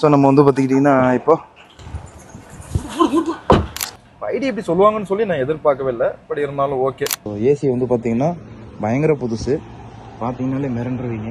So நம்ம வந்து பார்த்துக்கிட்டிங்கன்னா இப்போ ஐடி எப்படி சொல்லுவாங்கன்னு சொல்லி நான் எதிர்பார்க்கவே இல்லை. பட் இருந்தாலும் ஓகே ஏசி வந்து பார்த்தீங்கன்னா பயங்கர புதுசு. பார்த்தீங்கன்னாலே மிரண்டுருவீங்க.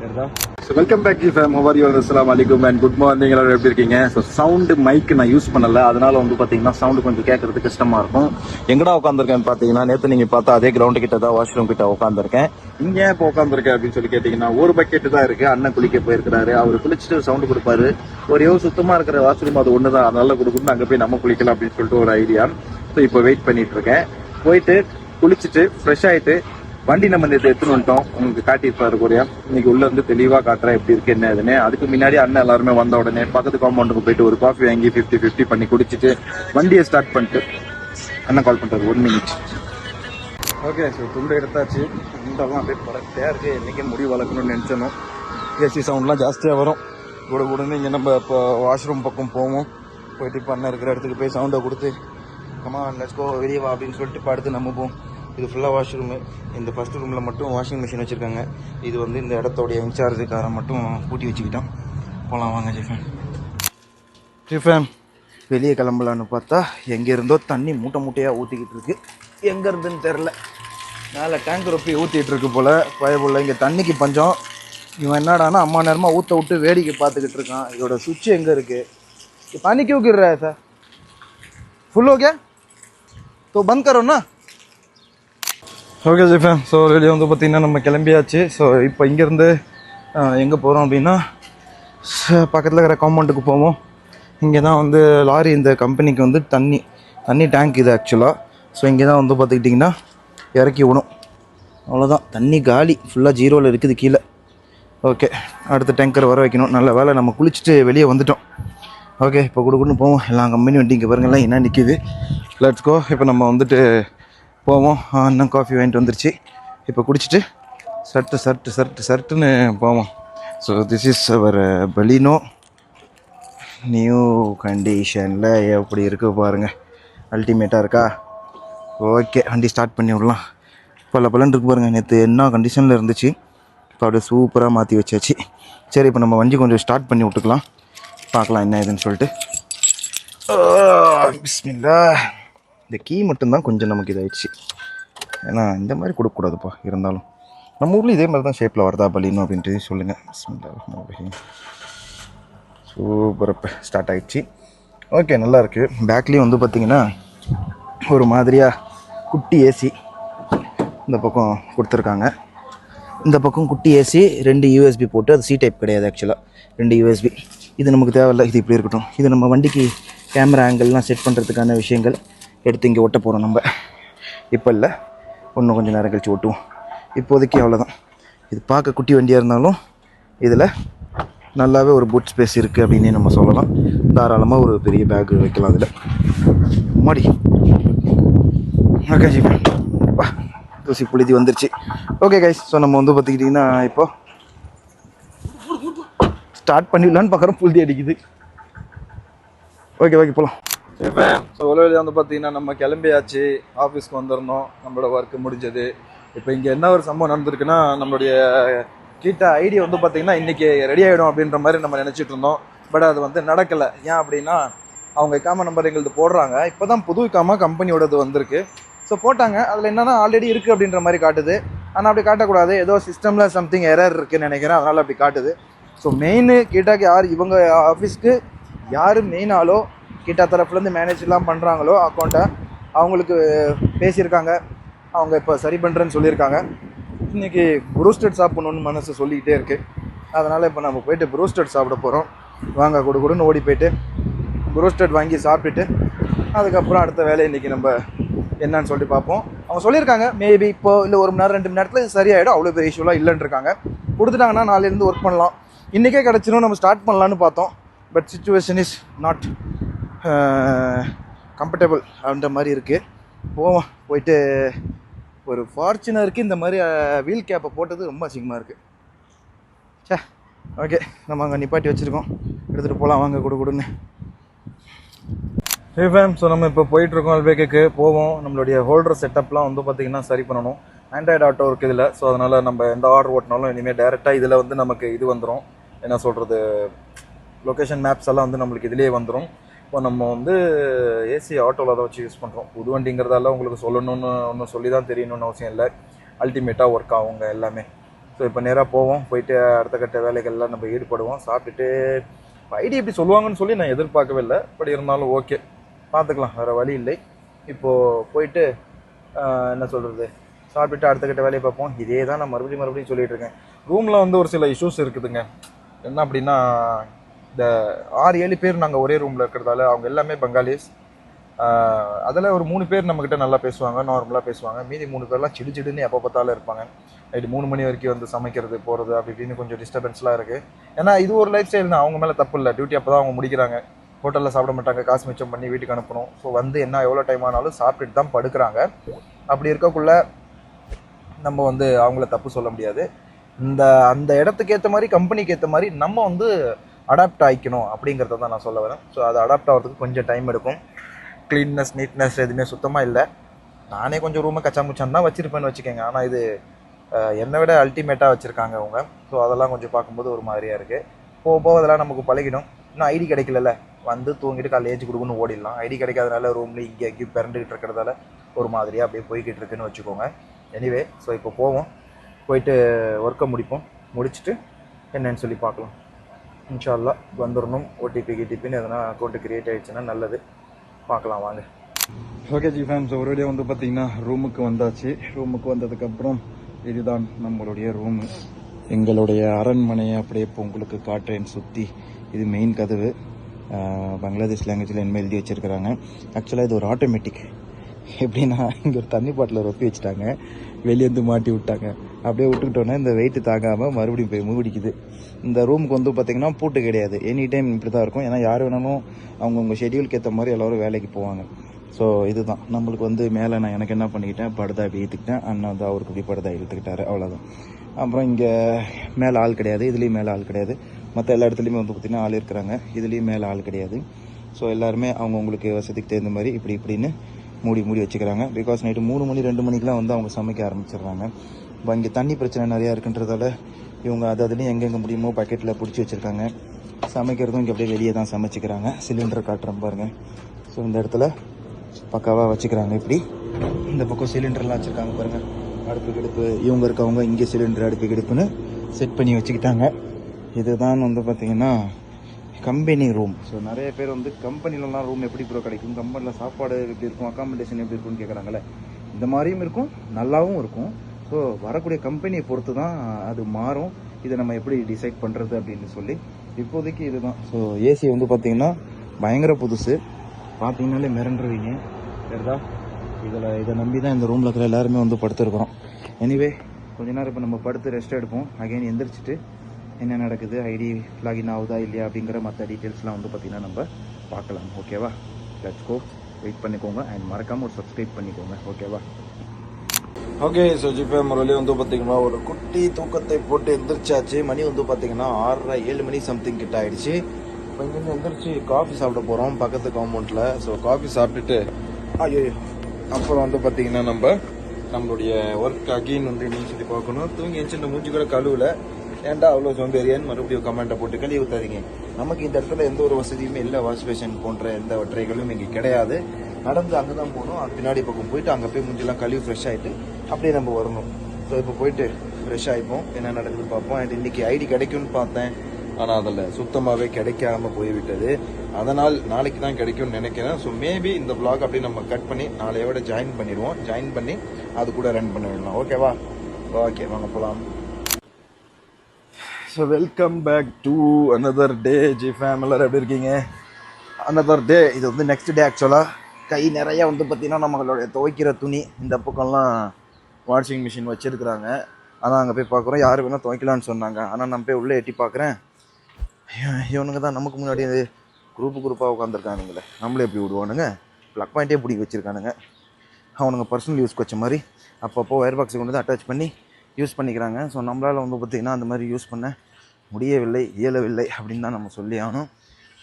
சரிதா so welcome back you fam how are you அஸ்லாம் அலைக்கும் அண்ட் குட் மார்னிங் எல்லாரும் எப்படி இருக்கீங்க? ஸோ சவுண்டு மைக் நான் யூஸ் பண்ணல. அதனால வந்து பார்த்தீங்கன்னா சவுண்டு கொஞ்சம் கேட்கறது கஷ்டமாக இருக்கும். எங்கடா உட்காந்துருக்கேன் பார்த்தீங்கன்னா நேற்று நீங்கள் பார்த்தா அதே கிரவுண்டு கிட்ட தான் வாஷ்ரூம் கிட்ட உட்காந்துருக்கேன் இங்கே ஏன் இப்போ உட்காந்துருக்கேன் அப்படின்னு சொல்லி கேட்டிங்கன்னா ஒரு பக்கெட் தான் இருக்கு. அண்ணன் குளிக்க போயிருக்கிறாரு. அவர் குளிச்சுட்டு சவுண்டு கொடுப்பாரு. ஒரே ஒரு சுத்தமாக இருக்கிற வாஷ்ரூம் அது ஒன்று தான் அதனால கொடுக்கணும் அங்கே போய் நம்ம குளிக்கலாம் அப்படின்னு சொல்லிட்டு ஒரு ஐடியா ஸோ இப்போ வெயிட் பண்ணிட்டு இருக்கேன். போயிட்டு குளிச்சுட்டு ஃப்ரெஷ் ஆயிட்டு வண்டி நம்ம நேற்று எடுத்துன்னு வந்துட்டோம். உங்களுக்கு காட்டியிருப்பாரு கொரியா இன்னைக்கு உள்ள இருந்து தெளிவாக காட்டுறேன் எப்படி இருக்கு என்ன ஏதுன்னு. அதுக்கு முன்னாடி அண்ணன் எல்லாருமே வந்த உடனே பக்கத்து காம்பவுண்டுக்கு போயிட்டு ஒரு காஃபி வாங்கி ஃபிஃப்டி ஃபிஃப்டி பண்ணி குடிச்சிட்டு வண்டியை ஸ்டார்ட் பண்ணிட்டு அண்ணன் கால் பண்றாரு. ஒன் மினிட் ஓகே சார் துண்டு எடுத்தாச்சு. துண்டெல்லாம் அப்படியே பறக்கிட்டே இருக்குது என்றைக்கே முடி வளர்க்கணும்னு நினைச்சனும் ஏசி சவுண்ட்லாம் ஜாஸ்தியாக வரும். கூட உடனே இங்கே நம்ம இப்போ வாஷ்ரூம் பக்கம் போவோம். போயிட்டு இப்போ அண்ணன் இருக்கிற இடத்துக்கு போய் சவுண்டை கொடுத்து அம்மா லெட்ஸ் வெளியே வா அப்படின்னு சொல்லிட்டு படுத்து நம்ம போவோம். இது ஃபுல்லாக வாஷ்ரூமு இந்த ஃபர்ஸ்ட் ரூமில் மட்டும் வாஷிங் மிஷின் வச்சுருக்காங்க இது வந்து இந்த இடத்தோடைய இன்சார்ஜுக்காரன் மட்டும் பூட்டி வச்சுக்கிட்டோம் போகலாம் வாங்க ஜிஃபேம் ஜிஃபேம் வெளியே கிளம்பலான்னு பார்த்தா எங்கே இருந்தோ தண்ணி மூட்டை மூட்டையாக ஊற்றிக்கிட்டு இருக்கு எங்கே இருந்துன்னு தெரில மேலே டேங்க் ரொப்பி ஊற்றிட்டு இருக்கு போல் பயபுள்ள இங்கே தண்ணிக்கு பஞ்சம் இவன் என்னடானா அம்மா நேரமாக ஊற்ற விட்டு வேடிக்கை பார்த்துக்கிட்டு இருக்கான் இதோட சுவிட்ச் எங்கே இருக்குது पानी क्यों गिर रहा है सर फुल हो गया तो बंद करो ना ஓகே ஜிஃபேன் ஸோ வெளியே வந்து பார்த்தீங்கன்னா நம்ம கிளம்பியாச்சு. ஸோ இப்போ இங்கேருந்து எங்கே போகிறோம் அப்படின்னா பக்கத்தில் இருக்கிற காம்பவுண்டுக்கு போவோம். இங்கே தான் வந்து லாரி இந்த கம்பெனிக்கு வந்து தண்ணி தண்ணி டேங்க் இது ஆக்சுவலாக ஸோ இங்கே தான் வந்து பார்த்துக்கிட்டிங்கன்னா இறக்கி விடும். அவ்வளோதான் தண்ணி காலி. ஃபுல்லாக ஜீரோவில் இருக்குது கீழே. ஓகே அடுத்த டேங்கர் வர வைக்கணும். நல்ல வேலை நம்ம குளிச்சுட்டு வெளியே வந்துட்டோம். ஓகே இப்போ கொடுக்குன்னு போவோம். எல்லா கம்பெனி வண்டி இங்கே பாருங்கள்லாம் என்ன நிற்கிது லெட்ஸ் கோ இப்போ நம்ம வந்துட்டு போவோம். இன்னும் காஃபி வாங்கிட்டு வந்துருச்சு. இப்போ குடிச்சிட்டு சர்ட்டு சர்ட்டு சர்ட்டு சர்ட்டுன்னு போவோம். So this is our Baleno new கண்டிஷனில் எப்படி இருக்குது பாருங்கள் அல்டிமேட்டாக இருக்கா? ஓகே வண்டி ஸ்டார்ட் பண்ணி விடலாம். பல பலன் இருக்கு பாருங்கள் நேற்று என்ன கண்டிஷனில் இருந்துச்சு? இப்போ அப்படியே சூப்பராக மாற்றி வச்சாச்சு. சரி இப்போ நம்ம வண்டி கொஞ்சம் ஸ்டார்ட் பண்ணி விட்டுக்கலாம். பார்க்கலாம் என்ன இதுன்னு சொல்லிட்டு. பிஸ்மில்லா. இந்த கீ மட்டும்தான் கொஞ்சம் நமக்கு இதாயிடுச்சு. ஏன்னா இந்த மாதிரி கொடுக்கக்கூடாதுப்பா இருந்தாலும். நம்ம ஊரில் இதே மாதிரி தான் ஷேப்பில் வருதா பலினோ அப்படின்ட்டு சொல்லுங்கள் சூப்பர் இப்போ ஸ்டார்ட் ஆகிடுச்சு ஓகே நல்லா இருக்குது பேக்லேயும் வந்து பார்த்தீங்கன்னா ஒரு மாதிரியாக குட்டி ஏசி இந்த பக்கம் கொடுத்துருக்காங்க. இந்த பக்கம் குட்டி ஏசி ரெண்டு யூஎஸ்பி போட்டு அது சி டைப் கிடையாது ஆக்சுவலாக ரெண்டு யூஎஸ்பி இது நமக்கு தேவையில்ல இது இப்படி இருக்கட்டும். இது நம்ம வண்டிக்கு கேமரா ஆங்கிள்லாம் செட் பண்ணுறதுக்கான விஷயங்கள். எடுத்து இங்கே ஒட்ட போகிறோம் நம்ம. இப்போ இல்லை இன்னும் கொஞ்சம் நேரம் கழிச்சு ஒட்டுவோம். இப்போதைக்கு அவ்வளோதான் இது பார்க்க குட்டி வண்டியாக இருந்தாலும் இதில் நல்லாவே ஒரு பூட் ஸ்பேஸ் இருக்குது அப்படின்னே நம்ம சொல்லலாம். தாராளமாக ஒரு பெரிய பேக் வைக்கலாம் அதில். மாடி ஓகே ஜி தூசி புழுதி வந்துருச்சு. ஓகே கைஸ் ஸோ நம்ம வந்து பார்த்துக்கிட்டிங்கன்னா இப்போது ஸ்டார்ட் பண்ணிடலான்னு பார்க்குறோம். புழுதி அடிக்குது. ஓகே ஓகே போகலாம் ஸோ உலகில் வந்து பார்த்தீங்கன்னா நம்ம கிளம்பியாச்சு ஆஃபீஸ்க்கு வந்துடணும் நம்மளோட ஒர்க்கு முடிஞ்சது. இப்போ இங்கே என்ன ஒரு சம்பவம் நடந்திருக்குன்னா நம்மளுடைய கீட்டா ஐடி வந்து பார்த்தீங்கன்னா இன்றைக்கி ரெடி ஆகிடும் அப்படின்ற மாதிரி நம்ம நினச்சிட்டு இருந்தோம். பட் அது வந்து நடக்கலை. ஏன் அப்படின்னா அவங்க இக்காம நம்பர் எங்களுக்கு போடுறாங்க. இப்போ தான் புது காமா கம்பெனியோடது வந்திருக்கு. ஸோ போட்டாங்க. அதில் என்னென்னா ஆல்ரெடி இருக்குது அப்படின்ற மாதிரி காட்டுது. ஆனால் அப்படி காட்டக்கூடாது. ஏதோ சிஸ்டமில் சம்திங் எரர் இருக்குன்னு நினைக்கிறேன். அதனால் அப்படி காட்டுது. ஸோ மெயின் கேட்டாக்கு யார் இவங்க ஆஃபீஸ்க்கு யார் மெயின் ஆளோ கீட்டா தரப்புலேருந்து மேனேஜ்லாம் பண்ணுறாங்களோ அக்கௌண்ட்டை அவங்களுக்கு பேசியிருக்காங்க. அவங்க இப்போ சரி பண்ணுறேன்னு சொல்லியிருக்காங்க. இன்றைக்கி ப்ரூஸ்டட் சாப்பிட்ணுன்னு மனசு சொல்லிக்கிட்டே இருக்குது அதனால் இப்போ நம்ம போயிட்டு ப்ரூஸ்டட் சாப்பிட போகிறோம் வாங்க கொடு கொடுன்னு ஓடி போயிட்டு ப்ரூஸ்டட் வாங்கி சாப்பிட்டுட்டு அதுக்கப்புறம் அடுத்த வேலையை இன்றைக்கி நம்ம என்னன்னு சொல்லிட்டு பார்ப்போம். அவங்க சொல்லியிருக்காங்க மேபி இப்போ இல்லை ஒரு மணி நேரம் ரெண்டு மணி நேரத்தில் இது சரியாயிடும். அவ்வளோ பெரிய இஷ்யூலாம் இல்லைன்னு இருக்காங்க. கொடுத்துட்டாங்கன்னா நாளையிலேருந்து ஒர்க் பண்ணலாம். இன்றைக்கே கிடச்சிரும் நம்ம ஸ்டார்ட் பண்ணலான்னு பார்த்தோம். But situation is not comfortable அந்த மாதிரி இருக்குது போவோம். போயிட்டு ஒரு ஃபார்ச்சுனருக்கு இந்த மாதிரி வீல் கேப்பை போட்டது ரொம்ப அசிங்கமாக இருக்குது சே ஓகே நம்ம அங்கே நிப்பாட்டி வச்சுருக்கோம். எடுத்துகிட்டு போகலாம் வாங்க கொடு கொடுன்னு. ஃபேம் ஸோ நம்ம இப்போ போயிட்டுருக்கோம் அல்பேக்கு போவோம். நம்மளுடைய ஹோல்டர் செட்டப்லாம் வந்து பார்த்திங்கன்னா சரி பண்ணணும். ஆண்ட்ராய்டு ஆட்டோ இருக்குது இதில். ஸோ அதனால் நம்ம எந்த ஆர்டர் ஓட்டினாலும் இனிமேல் டேரெக்டாக இதில் வந்து நமக்கு இது வந்துடும் என்ன சொல்கிறது லொக்கேஷன் மேப்ஸ் எல்லாம் வந்து நம்மளுக்கு இதுலேயே வந்துடும் இப்போ நம்ம வந்து ஏசி ஆட்டோவில் தான் வச்சு யூஸ் பண்ணுறோம் புது வண்டிங்கிறதால உங்களுக்கு சொல்லணும்னு ஒன்றும் சொல்லி தான் தெரியணும்னு அவசியம் இல்லை. அல்டிமேட்டாக ஒர்க் ஆகுங்க எல்லாமே. ஸோ இப்போ நேராக போவோம். போயிட்டு அடுத்த கட்ட வேலைகள்லாம் நம்ம ஈடுபடுவோம். சாப்பிட்டுட்டு ஐடி எப்படி சொல்லுவாங்கன்னு சொல்லி நான் எதிர்பார்க்கவே இல்லை. பட் இருந்தாலும் ஓகே பார்த்துக்கலாம். வேறு வழி இல்லை. இப்போது போயிட்டு என்ன சொல்கிறது சாப்பிட்டுட்டு அடுத்த கட்ட வேலையை பார்ப்போம். இதே தான் நான் மறுபடியும் மறுபடியும் சொல்லிட்டு இருக்கேன். ரூமில் வந்து ஒரு சில இஷ்யூஸ் இருக்குதுங்க. என்ன அப்படின்னா இந்த ஆறு ஏழு பேர் நாங்கள் ஒரே ரூமில் இருக்கிறதால அவங்க எல்லாமே பங்காளிஸ். அதில் ஒரு மூணு பேர் நம்மக்கிட்ட நல்லா பேசுவாங்க நார்மலாக பேசுவாங்க. மீதி மூணு பேர்லாம் சிடு சிடுன்னு எப்போ பார்த்தாலும் இருப்பாங்க. நைட்டு மூணு மணி வரைக்கும் வந்து சமைக்கிறது போகிறது அப்படி இப்படின்னு கொஞ்சம் டிஸ்டர்பன்ஸ்லாம் இருக்குது ஏன்னா இது ஒரு லைஃப் ஸ்டைல் தான். அவங்க மேலே தப்பு இல்லை. டியூட்டி அப்போ தான் அவங்க முடிக்கிறாங்க. ஹோட்டலில் சாப்பிட மாட்டாங்க. காசு மிச்சம் பண்ணி வீட்டுக்கு அனுப்பணும். ஸோ வந்து என்ன எவ்வளோ டைம் ஆனாலும் சாப்பிட்டுட்டு தான் படுக்கிறாங்க. அப்படி இருக்கக்குள்ள நம்ம வந்து அவங்கள தப்பு சொல்ல முடியாது. இந்த அந்த இடத்துக்கு ஏற்ற மாதிரி கம்பெனிக்கு ஏற்ற மாதிரி நம்ம வந்து அடாப்ட் ஆகிக்கணும் அப்படிங்கிறத தான் நான் சொல்ல வரேன். ஸோ அது அடாப்ட் ஆகிறதுக்கு கொஞ்சம் டைம் எடுக்கும். க்ளீன்னஸ் நீட்னஸ் எதுவுமே சுத்தமாக இல்லை. நானே கொஞ்சம் ரூமை கச்சாமுச்சான் தான் வச்சுருப்பேன்னு வச்சுக்கோங்க. ஆனால் இது என்னை விட அல்டிமேட்டாக வச்சுருக்காங்க அவங்க. ஸோ அதெல்லாம் கொஞ்சம் பார்க்கும்போது ஒரு மாதிரியாக இருக்குது போக போக அதெல்லாம் நமக்கு பழகிடும். இன்னும் ஐடி கிடைக்கலல்ல. வந்து தூங்கிட்டு காலையில் ஏஜ் கொடுக்குன்னு ஓடிடலாம். ஐடி கிடைக்காதனால ரூம்லேயும் இங்கே எங்கேயும் பிறண்டுகிட்டு இருக்கிறதால ஒரு மாதிரியாக அப்படியே போய்கிட்டு இருக்குன்னு வச்சுக்கோங்க. எனிவே ஸோ இப்போ போவோம். போயிட்டு ஒர்க்கை முடிப்போம். முடிச்சுட்டு என்னன்னு சொல்லி பார்க்கலாம். இன்ஷால்லா வந்துடணும் ஓடிபி கிடிபின்னு எதனா அக்கௌண்ட்டு கிரியேட் ஆகிடுச்சுன்னா நல்லது. பார்க்கலாம் வாங்க. ஓகே ஜி ஃபேம்ஸ் ஒரு வழியாக வந்து பார்த்தீங்கன்னா ரூமுக்கு வந்தாச்சு. ரூமுக்கு வந்ததுக்கப்புறம் இதுதான் நம்மளுடைய ரூமு எங்களுடைய அரண்மனையை அப்படியே இப்போ உங்களுக்கு காட்டுறேன் சுற்றி இது மெயின் கதவு. பங்களாதேஷ் லாங்குவேஜில் என்ன எழுதி வச்சுருக்கிறாங்க. ஆக்சுவலாக இது ஒரு ஆட்டோமேட்டிக் எப்படின்னா இங்கே ஒரு தண்ணி பாட்டில் ரொப்பி வச்சுட்டாங்க. வெளியேந்து மாட்டி விட்டாங்க. அப்படியே விட்டுக்கிட்டோன்னே இந்த வெயிட்டு தாங்காமல் மறுபடியும் போய் மூடிக்குது இந்த ரூமுக்கு வந்து பார்த்திங்கன்னா பூட்டு கிடையாது. எனி டைம் இப்படி தான் இருக்கும். ஏன்னா யார் வேணாலும் அவங்கவுங்க ஷெடியூலுக்கு ஏற்ற மாதிரி எல்லோரும் வேலைக்கு போவாங்க. ஸோ இதுதான். நம்மளுக்கு வந்து மேலே நான் எனக்கு என்ன பண்ணிக்கிட்டேன்? படுதா இப்படி அண்ணன் வந்து அவருக்கு இப்படி படுதா இழுத்துக்கிட்டாரு. அவ்வளோதான் அப்புறம் இங்கே மேலே ஆள் கிடையாது. இதுலேயும் மேலே ஆள் கிடையாது. மற்ற எல்லா இடத்துலையுமே வந்து பார்த்திங்கன்னா ஆள் இருக்கிறாங்க. இதுலேயும் மேலே ஆள் கிடையாது. ஸோ எல்லாருமே அவங்கவுங்களுக்கு வசதிக்கு தகுந்த மாதிரி இப்படி இப்படின்னு மூடி மூடி வச்சுக்கிறாங்க. பிகாஸ் நைட்டு மூணு மணி ரெண்டு மணிக்கெலாம் வந்து அவங்க சமைக்க ஆரம்பிச்சிடுறாங்க. இப்போ இங்கே தண்ணி பிரச்சனை நிறையா இருக்குன்றதால இவங்க அது அதுலேயும் எங்கெங்கே முடியுமோ பக்கெட்டில் பிடிச்சி வச்சுருக்காங்க. சமைக்கிறதும் இங்கே அப்படியே வெளியே தான் சமைச்சிக்கிறாங்க. சிலிண்டர் காட்டுறோம் பாருங்கள் ஸோ இந்த இடத்துல பக்காவாக வச்சுக்கிறாங்க இப்படி. இந்த பக்கம் சிலிண்டர்லாம் வச்சுருக்காங்க பாருங்கள் அடுப்பு கிடுப்பு. இவங்க இருக்கவங்க இங்கே சிலிண்டர் அடுப்பு கிடுப்புன்னு செட் பண்ணி வச்சுக்கிட்டாங்க. இதுதான் வந்து பார்த்திங்கன்னா கம்பெனி ரூம். ஸோ நிறைய பேர் வந்து கம்பெனிலலாம் ரூம் எப்படி ப்ரோ கிடைக்கும்? கம்பெனியில் சாப்பாடு எப்படி இருக்கும்? அக்காமடேஷன் எப்படி இருக்கும்னு கேட்குறாங்கல்ல இந்த மாதிரியும் இருக்கும் நல்லாவும் இருக்கும். ஸோ வரக்கூடிய கம்பெனியை பொறுத்து தான் அது மாறும். இதை நம்ம எப்படி டிசைட் பண்ணுறது அப்படின்னு சொல்லி இப்போதைக்கு இதுதான். ஸோ ஏசி வந்து பார்த்தீங்கன்னா பயங்கர புதுசு. பார்த்தீங்கன்னாலே மிரண்டுருவீங்க. சரிதா இதில் இதை நம்பி தான் இந்த ரூமில் இருக்கிற எல்லாருமே வந்து படுத்துருக்குறோம். எனிவே கொஞ்ச நேரம் இப்போ நம்ம படுத்து ரெஸ்ட் எடுப்போம். அகைன் எந்திரிச்சிட்டு என்ன நடக்குது? ஐடி லாகின் ஆகுதா இல்லையா அப்படிங்கிற மற்ற டீட்டெயில்ஸ்லாம் வந்து பார்த்திங்கன்னா நம்ம பார்க்கலாம். ஓகேவா லெட்ஸ் கோ வெயிட் பண்ணிக்கோங்க அண்ட் மறக்காமல் ஒரு சப்ஸ்கிரைப் பண்ணிக்கோங்க. ஓகேவா ஓகே ஸோ ஜிபே முறையிலே வந்து பார்த்தீங்கன்னா ஒரு குட்டி தூக்கத்தை போட்டு எந்திரிச்சாச்சு. மணி வந்து பார்த்தீங்கன்னா ஆறரை ஏழு மணி சம்திங் கிட்ட ஆயிடுச்சு. இப்போ இங்கேருந்து எந்திரிச்சு காஃபி சாப்பிட போகிறோம் பக்கத்து காம்பவுண்டில் ஸோ காஃபி சாப்பிட்டுட்டு ஐயோ அப்புறம் வந்து பார்த்தீங்கன்னா நம்ம நம்மளுடைய ஒர்க் அகெயின் வந்து நீ சொல்லி பார்க்கணும். தூங்கி எழுந்து இந்த மூஞ்சி கூட கழுவுல. ஏன்டா அவ்வளோ சோம்பேறியான்னு மறுபடியும் கமெண்ட்டை போட்டு கழுவி ஊத்தாதீங்க நமக்கு இந்த இடத்துல எந்த ஒரு வசதியுமே இல்லை. வாஷ் பேஷன் போன்ற எந்த ஒற்றைகளும் இங்கே கிடையாது. நடந்து அங்கே தான் போகணும். அது பின்னாடி பக்கம் போயிட்டு அங்கே போய் முடிஞ்செல்லாம் கழுவி ஃப்ரெஷ் ஆகிட்டு அப்படியே நம்ம வரணும். ஸோ இப்போ போயிட்டு ஃப்ரெஷ் ஆகிப்போம் என்ன நடக்குது பார்ப்போம். அண்ட் இன்றைக்கி ஐடி கிடைக்கும்னு பார்த்தேன். ஆனால் அதில் சுத்தமாகவே கிடைக்காம போய்விட்டது. அதனால் நாளைக்கு தான் கிடைக்கும்னு நினைக்கிறேன். ஸோ மேபி இந்த பிளாக் அப்படியே நம்ம கட் பண்ணி நாளையோட ஜாயின் பண்ணிடுவோம். ஜாயின் பண்ணி அது கூட ரன் பண்ண விடலாம். ஓகேவா ஓகே வாங்க போகலாம் so welcome back to another day G fam எப்படி இருக்கீங்க? அனதர் டே இது வந்து நெக்ஸ்ட் டே ஆக்சுவலாக கை நிறையா வந்து பார்த்தீங்கன்னா நம்மளுடைய துவைக்கிற துணி இந்த பக்கம்லாம் வாஷிங் மிஷின் வச்சுருக்குறாங்க. ஆனால் அங்கே போய் பார்க்குறோம். யார் வேணால் துவைக்கலான்னு சொன்னாங்க. ஆனால் நான் போய் உள்ளே எட்டி பார்க்குறேன். இவனுங்க தான் நமக்கு முன்னாடி குரூப்பு குரூப்பாக உட்காந்துருக்கானுங்களே நம்மளே எப்படி விடுவானுங்க? ப்ளக் பாயிண்ட்டே பிடிக்க வச்சுருக்கானுங்க. அவனுங்க பர்சனல் யூஸ்க்கு வச்ச மாதிரி அப்பப்போ ஒயர் பாக்ஸை கொண்டு வந்து அட்டாச் பண்ணி யூஸ் பண்ணிக்கிறாங்க. ஸோ நம்மளால் வந்து பார்த்திங்கன்னா அந்த மாதிரி யூஸ் பண்ண முடியவில்லை இயலவில்லை அப்படின்னு தான் நம்ம சொல்லி ஆகணும்.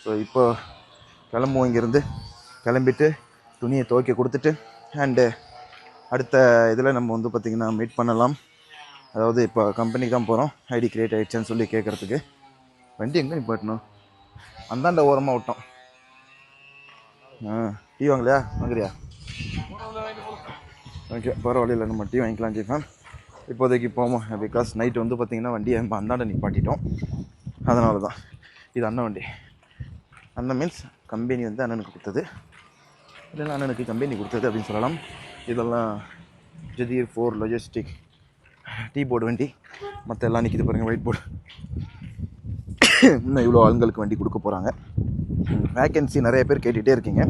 ஸோ இப்போ கிளம்புவோம் இங்கேருந்து. கிளம்பிட்டு துணியை துவைக்க கொடுத்துட்டு அண்டு அடுத்த இதில் நம்ம வந்து பார்த்திங்கன்னா மீட் பண்ணலாம். அதாவது இப்போ கம்பெனிக்கு தான் போகிறோம் ஐடி க்ரியேட் ஆகிடுச்சுன்னு சொல்லி கேட்குறதுக்கு. வண்டி எங்கே நிப்பாட்டணும் அந்தாண்ட ஓரமாக விட்டோம். ஆ டீ வாங்கலையா? வாங்குறியா? ஓகே பரவாயில்ல நம்ம டீ வாங்கிக்கலாம் ஜெய்ஃபேன் இப்போதைக்கு போவோம் பிகாஸ் நைட்டு வந்து பார்த்தீங்கன்னா வண்டியை நம்ம அந்தாண்ட நிப்பாட்டிட்டோம். அதனால தான் இது அண்ணன் வண்டி. அண்ணன் மீன்ஸ் கம்பெனி வந்து அண்ணனுக்கு கொடுத்தது. இல்லைன்னா அண்ணனுக்கு கம்பெனி கொடுத்தது அப்படின்னு சொல்லலாம். இதெல்லாம் ஜதீர் ஃபோர் லொஜிஸ்டிக் டீ போர்டு வண்டி. மற்ற எல்லாம் நிற்கிது பாருங்கள் ஒயிட் போர்டு இன்னும் இவ்வளோ ஆளுங்களுக்கு வண்டி கொடுக்க போகிறாங்க வேக்கன்சி நிறைய பேர் கேட்டுகிட்டே இருக்கீங்க.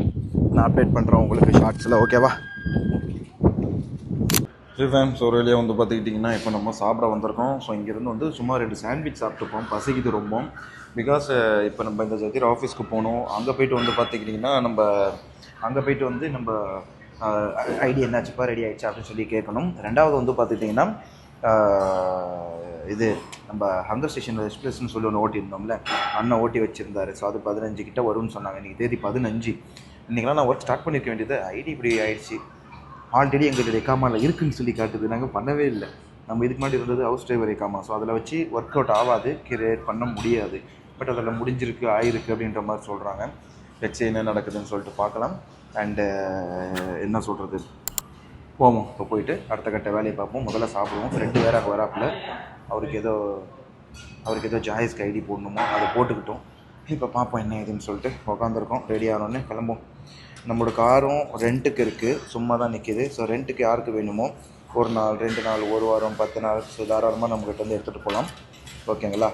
நான் அப்டேட் பண்ணுறேன் உங்களுக்கு ஷார்ட்ஸில் ஓகேவா ஃபேம் ஸோ வந்து பார்த்துக்கிட்டிங்கன்னா இப்போ நம்ம சாப்பிட வந்திருக்கோம். ஸோ இங்கேருந்து வந்து சும்மா ரெண்டு சாண்ட்விச் சாப்பிட்டுப்போம். பசிக்குது ரொம்ப பிகாஸ் இப்போ நம்ம இந்த ஜதீர் ஆஃபீஸ்க்கு போகணும் அங்கே போயிட்டு வந்து பார்த்துக்கிட்டிங்கன்னா நம்ம அங்கே போயிட்டு வந்து நம்ம ஐடி என்னாச்சுப்பா ரெடி ஆகிடுச்சா அப்படின்னு சொல்லி கேட்கணும். ரெண்டாவது வந்து பார்த்துக்கிட்டிங்கன்னா இது நம்ம ஹங்கர் ஸ்டேஷனில் எக்ஸ்பிரஸ்னு சொல்லி ஒன்று ஓட்டியிருந்தோம்ல. அண்ணன் ஓட்டி வச்சுருந்தாரு. ஸோ அது பதினஞ்சு கிட்டே வரும்னு சொன்னாங்க. இன்றைக்கி தேதி பதினஞ்சு. இன்றைக்கெலாம் நான் ஒர்க் ஸ்டார்ட் பண்ணியிருக்க வேண்டியது. ஐடி இப்படி ஆயிடுச்சு. ஆல்ரெடி எங்களுக்கு எக்காமாவில் இருக்குன்னு சொல்லி காட்டுது. நாங்கள் பண்ணவே இல்லை. நம்ம இதுக்கு முன்னாடி இருந்தது ஹவுஸ் டிரைவர் எக்காமா ஸோ அதில் வச்சு ஒர்க் அவுட் ஆகாது கிரியேட் பண்ண முடியாது. பட் அதில் முடிஞ்சிருக்கு ஆயிருக்கு அப்படின்ற மாதிரி சொல்கிறாங்க வச்சு என்ன நடக்குதுன்னு சொல்லிட்டு பார்க்கலாம். அண்டு என்ன சொல்கிறது போவோம். இப்போ போயிட்டு அடுத்த கட்ட வேலையை பார்ப்போம். முதல்ல சாப்பிடுவோம். ஃப்ரெண்டு வேற அங்கே வராப்புல. அவருக்கு ஏதோ அவருக்கு ஏதோ ஜாயிஸ்க்கு ஐடி போடணுமோ அதை போட்டுக்கிட்டோம். இப்போ பார்ப்போம் என்ன ஏதுன்னு சொல்லிட்டு உட்காந்துருக்கோம் ரெடி ஆனோடனே கிளம்புவோம். நம்மளோட காரும் ரெண்ட்டுக்கு இருக்குது சும்மா தான் நிற்கிது ஸோ ரெண்ட்டுக்கு யாருக்கு வேணுமோ ஒரு நாள் ரெண்டு நாள் ஒரு வாரம் பத்து நாள் ஸோ தாராளமாக நம்மக்கிட்ட வந்து எடுத்துகிட்டு போகலாம் ஓகேங்களா?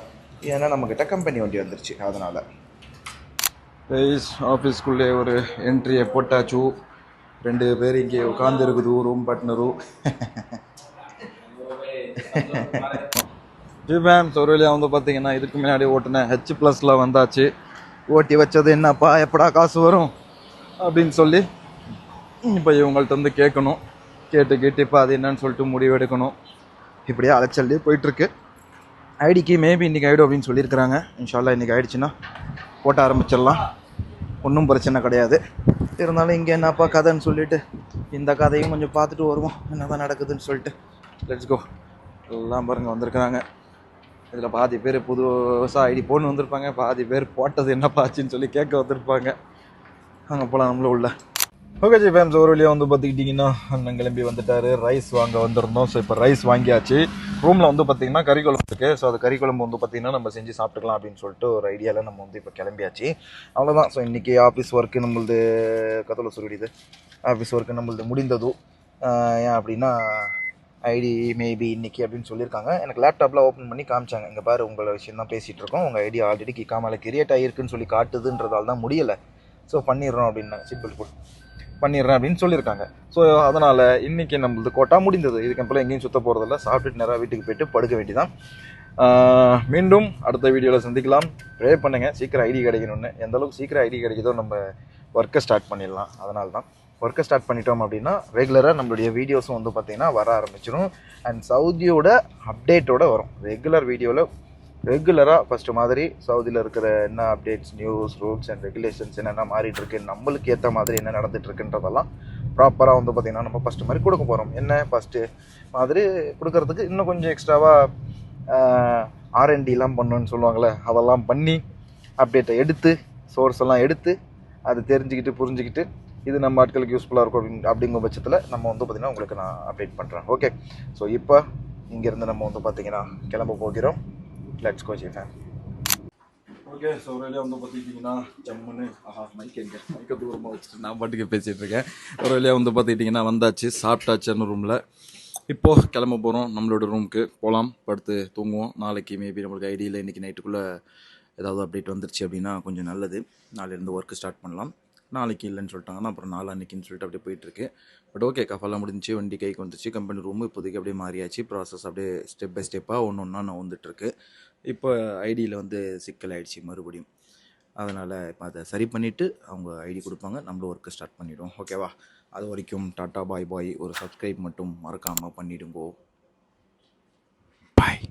ஏன்னா நம்மக்கிட்ட கம்பெனி வண்டி வந்துருச்சு. அதனால். ரைஸ் ஆஃபீஸ்க்குள்ளே ஒரு என்ட்ரியை போட்டாச்சு. ரெண்டு பேர் இங்கே உட்காந்துருக்குது ரூம் பார்ட்னரும் ஜி மேம் சொரலியாக வந்து பார்த்தீங்கன்னா இதுக்கு முன்னாடி ஓட்டினேன் ஹெச் ப்ளஸில் வந்தாச்சு. ஓட்டி வச்சது என்னப்பா? எப்படா காசு வரும்? அப்படின்னு சொல்லி இப்போ இவங்கள்ட்ட வந்து கேட்கணும். கேட்டு கேட்டு இப்போ அது என்னன்னு சொல்லிட்டு முடிவு எடுக்கணும் இப்படியே அலைச்சல்லே போயிட்டுருக்கு. ஐடிக்கு மேபி இன்றைக்கி ஆகிடும் அப்படின்னு சொல்லியிருக்கிறாங்க. இன்ஷால்லா இன்றைக்கி ஆகிடுச்சுன்னா ஓட்ட ஆரம்பிச்சிடலாம். ஒன்றும் பிரச்சனை கிடையாது. இருந்தாலும் இங்கே என்னப்பா கதைன்னு சொல்லிட்டு இந்த கதையும் கொஞ்சம் பார்த்துட்டு வருவோம். என்ன தான் நடக்குதுன்னு சொல்லிட்டு. லெட்ஸ் கோ எல்லாம் பாருங்கள் வந்திருக்கிறாங்க. இதில் பாதி பேர் புதுசாக ஐடி போன்னு வந்திருப்பாங்க. பாதி பேர் போட்டது என்னப்பா ஆச்சுன்னு சொல்லி கேட்க வந்திருப்பாங்க. அங்கே போகலாம் நம்மளும் உள்ள. ஓகே ஜி ஃபேம்ஸ் ஒரு வழியாக வந்து பார்த்துக்கிட்டிங்கன்னா அண்ணன் கிளம்பி வந்துட்டாரு. ரைஸ் வாங்க வந்திருந்தோம். ஸோ இப்போ ரைஸ் வாங்கியாச்சு. ரூமில் வந்து பார்த்திங்கன்னா கறி குழம்பு இருக்குது ஸோ அது கறி குழம்பு வந்து பார்த்தீங்கன்னா நம்ம செஞ்சு சாப்பிட்டுக்கலாம் அப்படின்னு சொல்லிட்டு ஒரு ஐடியாவில் நம்ம வந்து இப்போ கிளம்பியாச்சு. அவ்வளோதான் ஸோ இன்றைக்கி ஆஃபீஸ் ஒர்க்கு நம்மளது கதவுல சொல்லிடுது ஆஃபீஸ் ஒர்க்கு நம்மளது முடிந்ததும் ஏன் அப்படின்னா ஐடி மேபி இன்னைக்கு அப்படின்னு சொல்லியிருக்காங்க. எனக்கு லேப்டாப்பில் ஓப்பன் பண்ணி காமிச்சாங்க. இங்கே பாரு உங்களை விஷயம் தான் பேசிகிட்டு இருக்கோம் உங்கள் ஐடி ஆல்ரெடி கிக்காமல கிரியேட் ஆகிருக்குன்னு சொல்லி காட்டுதுன்றதால தான் முடியலை. ஸோ பண்ணிடுறோம் அப்படின்னாங்க பெல்ட் போட்டு பண்ணிடுறேன் அப்படின்னு சொல்லியிருக்காங்க. ஸோ அதனால் இன்றைக்கி நம்மளது கோட்டா முடிந்தது. இதுக்கப்புறம் எங்கேயும் சுத்த போகிறதில்ல சாப்பிட்டுட்டு நேராக வீட்டுக்கு போயிட்டு படுக்க வேண்டிதான் மீண்டும் அடுத்த வீடியோவில் சந்திக்கலாம். ப்ரே பண்ணுங்கள் சீக்கிரம் ஐடி கிடைக்கணும்னு. எந்த அளவுக்கு சீக்கிரம் ஐடி கிடைக்குதோ நம்ம ஒர்க்கை ஸ்டார்ட் பண்ணிடலாம். அதனால தான் ஒர்க்கை ஸ்டார்ட் பண்ணிட்டோம் அப்படின்னா ரெகுலராக நம்மளுடைய வீடியோஸும் வந்து பார்த்திங்கன்னா வர ஆரம்பிச்சிடும் அண்ட் சவுதியோட அப்டேட்டோட வரும். ரெகுலர் வீடியோவில் ரெகுலராக ஃபஸ்ட்டு மாதிரி சவுதியில் இருக்கிற என்ன updates news rules and regulations என்னென்ன மாறிட்டு இருக்கு நம்மளுக்கு ஏற்ற மாதிரி என்ன நடந்துட்டு இருக்குன்றதெல்லாம் ப்ராப்பராக வந்து பார்த்திங்கன்னா நம்ம ஃபஸ்ட்டு மாதிரி கொடுக்க போகிறோம் என்ன ஃபஸ்ட்டு மாதிரி கொடுக்கறதுக்கு இன்னும் கொஞ்சம் எக்ஸ்ட்ராவாக ஆர்என்டிலாம் பண்ணணும்னு சொல்லுவாங்கள்ல அதெல்லாம் பண்ணி அப்டேட்டை எடுத்து சோர்ஸ் எல்லாம் எடுத்து அது தெரிஞ்சுக்கிட்டு புரிஞ்சுக்கிட்டு இது நம்ம ஆட்களுக்கு யூஸ்ஃபுல்லாக இருக்கும் அப்படின்னு அப்படிங்கிற பட்சத்தில் நம்ம வந்து பார்த்திங்கன்னா உங்களுக்கு நான் அப்டேட் பண்ணுறேன் ஓகே ஸோ இப்போ இங்கேருந்து நம்ம வந்து பார்த்திங்கன்னா கிளம்ப போகிறோம். Let's go fan okay so ரெடியாக வந்து பார்த்துக்கிட்டிங்கன்னா ஜம்முன்னு ஆஹா மைக் எங்கே மைக்கை தூரமாக வச்சுட்டு நான் பாட்டுக்கு பேசிகிட்டு இருக்கேன் ஒரு வழியாக வந்து பார்த்துக்கிட்டிங்கன்னா வந்தாச்சு சாப்பிட்டாச்சுன்னு ரூமில் இப்போது கிளம்ப போகிறோம் நம்மளோட ரூமுக்கு போகலாம் படுத்து தூங்குவோம். நாளைக்கு மேபி நம்மளுக்கு ஐடியில் இன்றைக்கி நைட்டுக்குள்ளே ஏதாவது அப்டேட் வந்துருச்சு அப்படின்னா கொஞ்சம் நல்லது. நாளையிலேருந்து ஒர்க்கு ஸ்டார்ட் பண்ணலாம். நாளைக்கு இல்லைன்னு சொல்லிட்டாங்கன்னா அப்புறம் நாளான்னைக்குன்னு சொல்லிட்டு அப்படியே போயிட்டுருக்கு. பட் ஓகே கஃபெல்லாம் முடிஞ்சு வண்டி கைக்கு வந்துச்சு. கம்பெனி ரூமு இப்போதைக்கு அப்படியே மாறியாச்சு. ப்ராசஸ் அப்படியே ஸ்டெப் பை ஸ்டெப்பாக ஒன்று ஒன்றா நான் வந்துட்டுருக்கு. இப்போ ஐடியில் வந்து சிக்கல் ஆகிடுச்சி மறுபடியும். அதனால் இப்போ அதை சரி பண்ணிவிட்டு அவங்க ஐடி கொடுப்பாங்க. நம்மளும் ஒர்க்கு ஸ்டார்ட் பண்ணிவிடுவோம் ஓகேவா அது வரைக்கும் டாட்டா பாய் பாய். ஒரு சப்ஸ்கிரைப் மட்டும் மறக்காமல் பண்ணிவிடுங்கோ பாய்